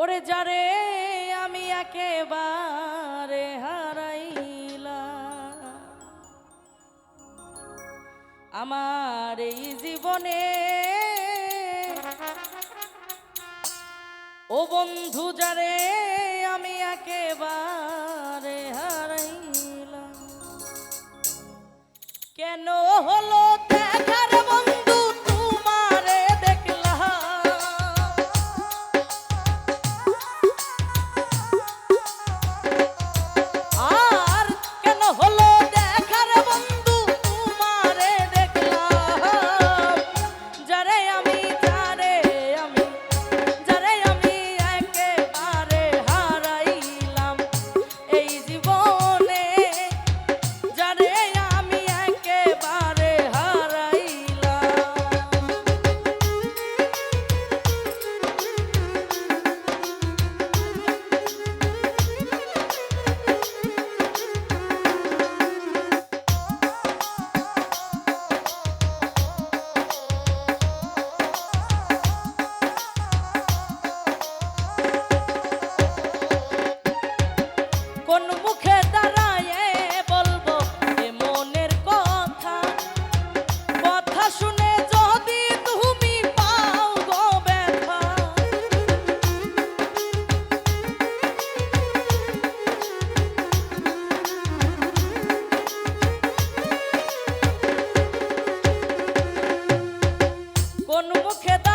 ওরে যারে, আমি একেবারে হারাইলাম। আমার এই জীবনে ও বন্ধু যারে, আমি একেবারে হারাইলাম। কেন হলো কোন মুখে